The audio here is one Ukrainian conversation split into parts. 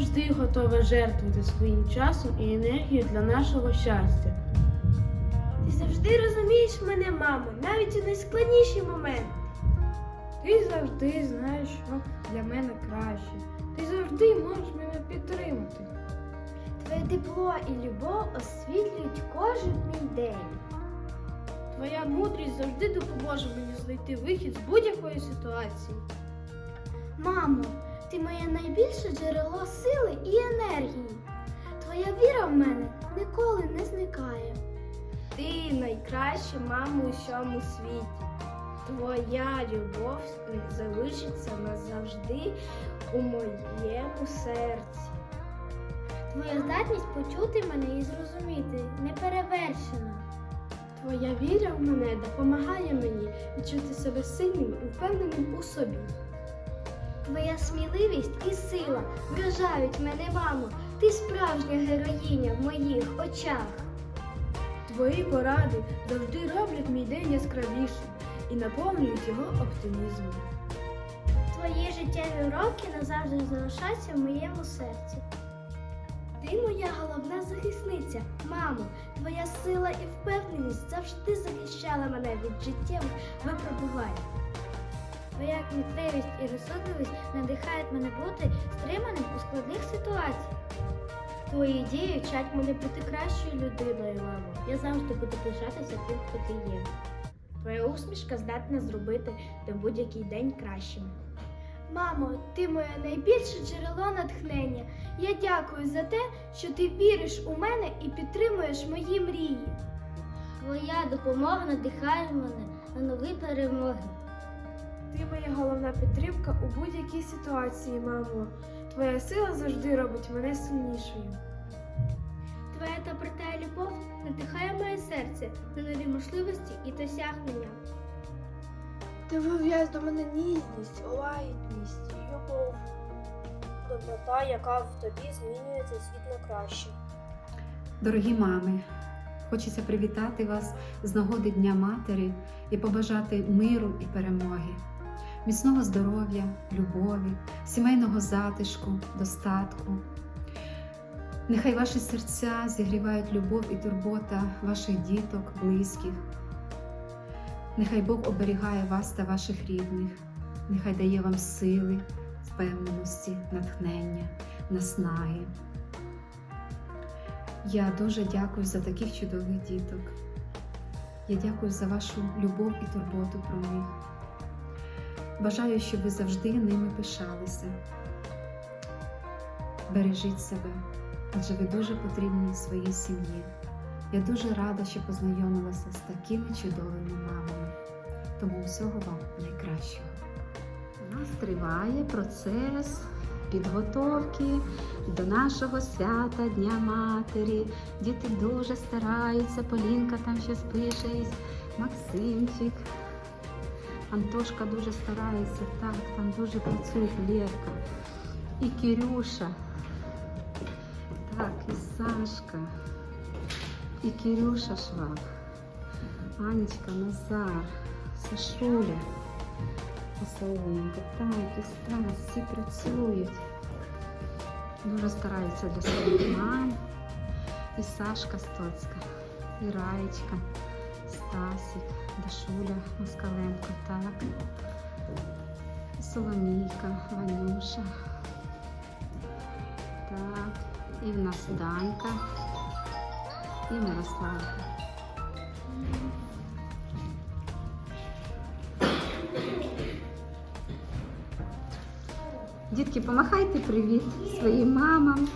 завжди готова жертвувати своїм часом і енергією для нашого щастя. Ти завжди розумієш мене, мамо, навіть у найскладніші моменти. Ти завжди знаєш, що для мене краще. Ти завжди можеш мене підтримати. Твоє тепло і любов освітлюють кожен мій день. Твоя мудрість завжди допоможе мені знайти вихід з будь-якої ситуації. Мамо, ти моє найбільше джерело сили і енергії. Твоя віра в мене ніколи не зникає. Ти найкраща мама у всьому світі. Твоя любов залишиться назавжди у моєму серці. Твоя здатність почути мене і зрозуміти неперевершена. Твоя віра в мене допомагає мені відчути себе сильним і впевненим у собі. Твоя сміливість і сила вражають мене, мамо. Ти справжня героїня в моїх очах. Твої поради завжди роблять мій день яскравішим і наповнюють його оптимізмом. Твої життєві уроки назавжди залишаться в моєму серці. Ти моя головна захисниця, мамо. Твоя сила і впевненість завжди захищала мене від життєвих випробувань. Твоя кмітливість і розсудливість надихають мене бути стриманим у складних ситуаціях. Твої дії вчать мене бути кращою людиною, мамо. Я завжди буду пишатися тим, хто ти є. Твоя усмішка здатна зробити той будь-який день кращим. Мамо, ти моє найбільше джерело натхнення. Я дякую за те, що ти віриш у мене і підтримуєш мої мрії. Твоя допомога надихає мене на нові перемоги. Ти моя головна підтримка у будь-якій ситуації, мамо. Твоя сила завжди робить мене сильнішою. Твоя доброта і любов надихає моє серце на нові можливості і досягнення. Ти вив'яз до мене ніжність, лагідність, любов. Доброта, яка в тобі змінює цей світ на краще. Дорогі мами, хочеться привітати вас з нагоди Дня Матері і побажати миру і перемоги, міцного здоров'я, любові, сімейного затишку, достатку. Нехай ваші серця зігрівають любов і турбота ваших діток, близьких. Нехай Бог оберігає вас та ваших рідних, нехай дає вам сили, впевненості, натхнення, наснаги. Я дуже дякую за таких чудових діток. Я дякую за вашу любов і турботу про них. Бажаю, щоб ви завжди ними пишалися. Бережіть себе, адже ви дуже потрібні своїй сім'ї. Я дуже рада, що познайомилася з такими чудовими мамами. Тому всього вам найкращого. У нас триває процес підготовки до нашого свята Дня Матері. Діти дуже стараються. Полінка там щось пише, Максимчик. Антошка дуже старається. Так, там дуже працює Лєрка. І Кирюша. Так, і Сашка. І Кирюша Шваб. Анечка, Назар, Сашуля. Соломка, так, і Стас, всі працюють. Дуже стараються для своїх мам. І Сашка Стоцька, і Раєчка, Стасик, Дашуля Москаленко, так. Соломійка, Ванюша. Так, і в нас Данька, і Мирославка. Дітки, помахайте привіт своїм мамам.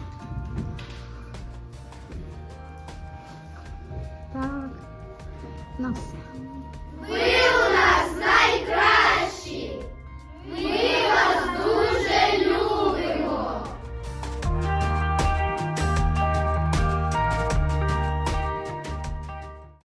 на. Ви у нас найкращі. Ми